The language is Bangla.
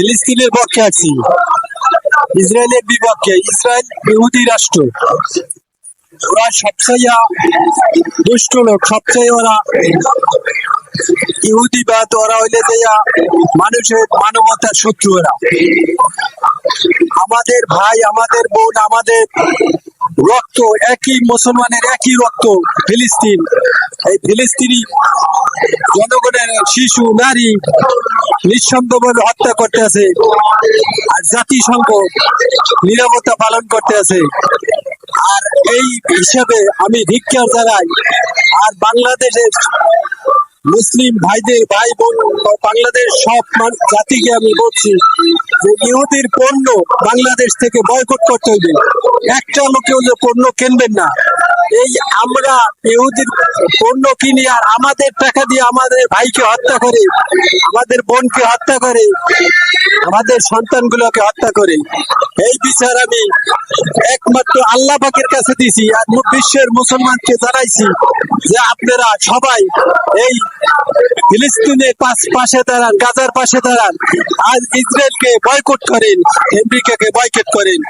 ফিলিস্তিনের পক্ষে আছি। ইসরায়েলের বিপক্ষে। ইসরায়েল ইহুদি রাষ্ট্র। ওরা সবচেয়ে দুষ্ট লোক সবচেয়ে ওরা ইহুদিবাদ, ওরা হইলে দেয়া মানুষের মানবতার শত্রু ওরা। আমাদের ভাই, আমাদের বোন, আমাদের রক্ত, একই মুসলমানের একই রক্ত ফিলিস্তিন। এই ফিলিস্তিনি জনগণের শিশু, নারী নিঃসন্দেহভাবে হত্যা করতে আছে আর জাতিসংঘ নিরাপত্তা পালন করতে আছে। আর এই হিসাবে আমি ধিক্কার জানাই আর বাংলাদেশের মুসলিম ভাইদের ভাই বোন বাংলাদেশ সব জাতিকে আমি বলছি যে ইহুদির পণ্য বাংলাদেশ থেকে বয়কট করতে হইবে। একটা লোকেও যে পণ্য কিনবেন না। এই আমরা ইহুদির পণ্য কিনি আর আমাদের টাকা দিয়ে আমাদের ভাইকে হত্যা করে, আমাদের বোনকে হত্যা করে, আমাদের সন্তানগুলোকে হত্যা করে। এই বিচার আমি একমাত্র আল্লাহ পাকের কাছে দিছি আর বিশ্বের মুসলমানকে জানাইছি যে আপনারা সবাই এই ফিলিস্তিনের পাশ- দাঁড়ান, গাজার পাশে দাঁড়ান আজ ইসরায়েলকে বয়কট করেন, আমেরিকাকে বয়কট করেন।